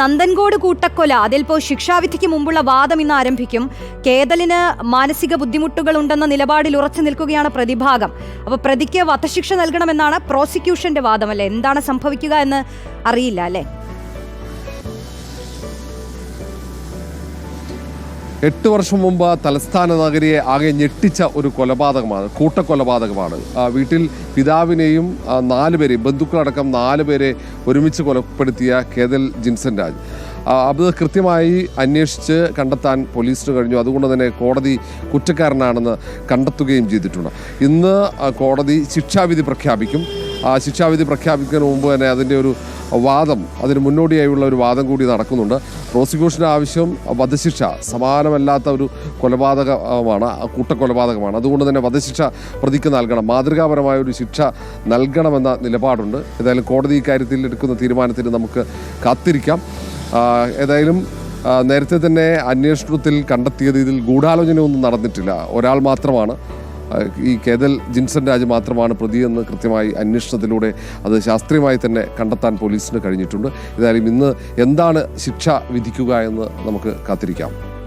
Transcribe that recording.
നന്ദൻകോട് കൂട്ടക്കൊല. അതിൽപ്പോ ശിക്ഷാവിധിക്ക് മുമ്പുള്ള വാദം ഇന്ന് ആരംഭിക്കും. കേതലിന് മാനസിക ബുദ്ധിമുട്ടുകൾ ഉണ്ടെന്ന നിലപാടിൽ ഉറച്ചു നിൽക്കുകയാണ് പ്രതിഭാഗം. അപ്പൊ പ്രതിക്ക് വധശിക്ഷ നൽകണമെന്നാണ് പ്രോസിക്യൂഷന്റെ വാദം അല്ലെ എന്താണ് സംഭവിക്കുക എന്ന് അറിയില്ല അല്ലെ? എട്ട് വർഷം മുമ്പ് തലസ്ഥാന നഗരിയെ ആകെ ഞെട്ടിച്ച ഒരു കൊലപാതകമാണ് കൂട്ടക്കൊലപാതകമാണ്. വീട്ടിൽ പിതാവിനെയും നാല് പേരെയും ബന്ധുക്കളടക്കം നാല് പേരെ ഒരുമിച്ച് കൊലപ്പെടുത്തിയ കേതൽ ജിൻസൻ രാജ്. അത് കൃത്യമായി അന്വേഷിച്ച് കണ്ടെത്താൻ പോലീസിന് കഴിഞ്ഞു. അതുകൊണ്ട് തന്നെ കോടതി കുറ്റക്കാരനാണെന്ന് കണ്ടെത്തുകയും ചെയ്തിട്ടുണ്ട്. ഇന്ന് കോടതി ശിക്ഷാവിധി പ്രഖ്യാപിക്കും. ശിക്ഷാവിധി പ്രഖ്യാപിക്കുന്നതിന് മുമ്പ് തന്നെ അതിന്റെ ഒരു വാദം അതിന് മുന്നോടിയായുള്ള ഒരു വാദം കൂടി നടക്കുന്നുണ്ട്. പ്രോസിക്യൂഷന്റെ ആവശ്യം വധശിക്ഷ സമാനമല്ലാത്ത ഒരു കൊലപാതകമാണ് കൂട്ടക്കൊലപാതകമാണ്. അതുകൊണ്ട് തന്നെ വധശിക്ഷ പ്രതിക്ക് നൽകണം. മാതൃകാപരമായ ഒരു ശിക്ഷ നൽകണമെന്ന നിലപാടുണ്ട്. ഏതായാലും കോടതി ഇക്കാര്യത്തിൽ എടുക്കുന്ന തീരുമാനത്തിന് നമുക്ക് കാത്തിരിക്കാം. ഏതായാലും നേരത്തെ തന്നെ അന്വേഷണത്തിൽ കണ്ടെത്തിയത് ഇതിൽ ഗൂഢാലോചനയൊന്നും നടന്നിട്ടില്ല. ഒരാൾ മാത്രമാണ്. ഈ കേതൽ ജിൻസൺ രാജ് മാത്രമാണ് പ്രതിയെന്ന് കൃത്യമായി അന്വേഷണത്തിലൂടെ അത് ശാസ്ത്രീയമായി തന്നെ കണ്ടെത്താൻ പോലീസിന് കഴിഞ്ഞിട്ടുണ്ട്. ഏതായാലും ഇന്ന് എന്താണ് ശിക്ഷ വിധിക്കുക എന്ന് നമുക്ക് കാത്തിരിക്കാം.